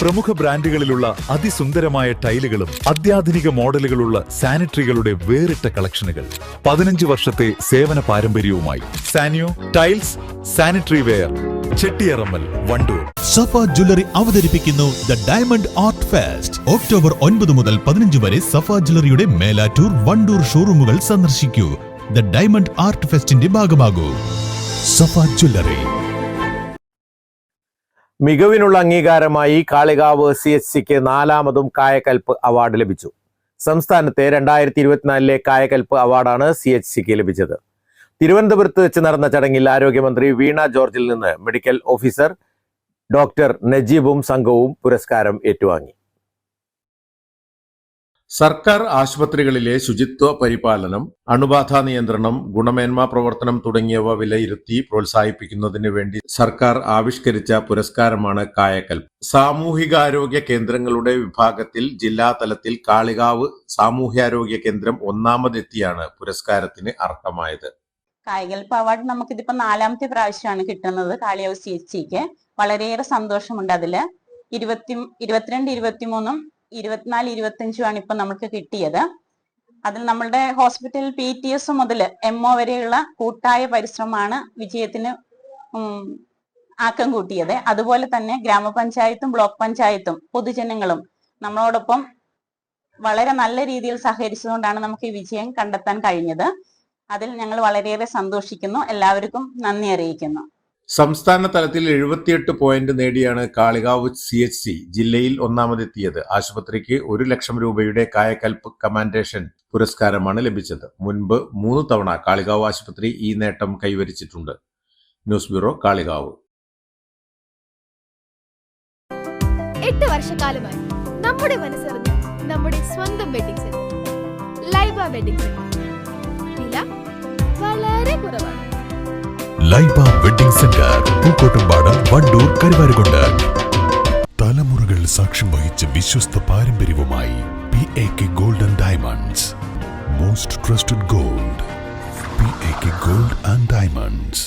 പ്രമുഖ ബ്രാൻഡുകളിലുള്ള അതിസുന്ദരമായ ടൈലുകളും അത്യാധുനിക മോഡലുകളുള്ള സാനിറ്ററികളുടെ വേറിട്ട കളക്ഷനുകൾ. പതിനഞ്ച് വർഷത്തെ സേവന പാരമ്പര്യവുമായി Saniyo tiles sanitary ware Chettiyarammal Wandoor. Safa jewellery അവതരിപ്പിക്കുന്നു the diamond art fest. October ഒൻപത് മുതൽ പതിനഞ്ച് വരെ സഫ ജ്വല്ലറിയുടെ മേലാറ്റൂർ വണ്ടൂർ ഷോറൂമുകൾ സന്ദർശിക്കൂ. ദ ഡയമണ്ട് ആർട്ട് ഫെസ്റ്റിന്റെ ഭാഗമാകൂ. സഫ ജ്വല്ലറി. മികവിനുള്ള അംഗീകാരമായി കാളികാവ് സി എച്ച് സിക്ക് നാലാമതും കായകൽപ്പ് അവാർഡ് ലഭിച്ചു. സംസ്ഥാനത്തെ രണ്ടായിരത്തി ഇരുപത്തിനാലിലെ കായകൽപ്പ് അവാർഡാണ് സി എച്ച് സിക്ക് ലഭിച്ചത്. തിരുവനന്തപുരത്ത് വെച്ച് നടന്ന ചടങ്ങിൽ ആരോഗ്യമന്ത്രി വീണ ജോർജിൽ നിന്ന് മെഡിക്കൽ ഓഫീസർ ഡോക്ടർ നജീബും സംഘവും പുരസ്കാരം ഏറ്റുവാങ്ങി. സർക്കാർ ആശുപത്രികളിലെ ശുചിത്വ പരിപാലനം അണുബാധ നിയന്ത്രണം ഗുണമേന്മ പ്രവർത്തനം തുടങ്ങിയവ വിലയിരുത്തി പ്രോത്സാഹിപ്പിക്കുന്നതിന് വേണ്ടി സർക്കാർ ആവിഷ്കരിച്ച പുരസ്കാരമാണ് കായക്കൽ സാമൂഹികാരോഗ്യ കേന്ദ്രങ്ങളുടെ വിഭാഗത്തിൽ ജില്ലാതലത്തിൽ കാളികാവ് സാമൂഹ്യാരോഗ്യ കേന്ദ്രം ഒന്നാമതെത്തിയാണ് പുരസ്കാരത്തിന് അർഹമായത്. കായികൽപ്പ് അവാർഡ് നമുക്കിതിപ്പോ നാലാമത്തെ പ്രാവശ്യമാണ് കിട്ടുന്നത് കാളിയാവ് സി എച്ച് സിക്ക് വളരെയേറെ സന്തോഷമുണ്ട് അതിൽ. ഇരുപത്തി ഇരുപത്തിരണ്ട് ഇരുപത്തിമൂന്നും ഇരുപത്തിനാല് ഇരുപത്തിയഞ്ചുമാണ് ഇപ്പൊ നമുക്ക് കിട്ടിയത്. അതിൽ നമ്മളുടെ ഹോസ്പിറ്റൽ പി ടി എസ് മുതൽ എം ഒ വരെയുള്ള കൂട്ടായ പരിശ്രമമാണ് വിജയത്തിന് ആക്കം കൂട്ടിയത്. അതുപോലെ തന്നെ ഗ്രാമപഞ്ചായത്തും ബ്ലോക്ക് പഞ്ചായത്തും പൊതുജനങ്ങളും നമ്മളോടൊപ്പം വളരെ നല്ല രീതിയിൽ സഹകരിച്ചതുകൊണ്ടാണ് നമുക്ക് ഈ വിജയം കണ്ടെത്താൻ കഴിഞ്ഞത്. അതിൽ ഞങ്ങൾ വളരെയേറെ സന്തോഷിക്കുന്നു. എല്ലാവർക്കും നന്ദി അറിയിക്കുന്നു. സംസ്ഥാന തലത്തിൽ എഴുപത്തിയെട്ട് പോയിന്റ് നേടിയാണ് കാളികാവ് സി എച്ച് സി ജില്ലയിൽ ഒന്നാമതെത്തിയത്. ആശുപത്രിക്ക് ഒരു ലക്ഷം രൂപയുടെ കായകൽപ്പ് കമാൻഡേഷൻ പുരസ്കാരമാണ് ലഭിച്ചത്. മുൻപ് മൂന്ന് തവണ കാളികാവ് ആശുപത്രി ഈ നേട്ടം കൈവരിച്ചിട്ടുണ്ട്. News bureau Kalikavu. എട്ട് വർഷക്കാലമായി നമ്മുടെ മനസ്സറിഞ്ഞ് നമ്മുടെ സ്വന്തം വെഡിങ് സെന്റർ ലൈബ വെഡിങ് വില വളരെ കുറവാണ്. Laiba wedding centre Pookkottumpadam Wandoor Karuvarakundu. തലമുറകൾ സാക്ഷ്യം വഹിച്ച വിശ്വസ്ത പാരമ്പര്യവുമായി P A K golden diamonds most trusted gold P A K gold and diamonds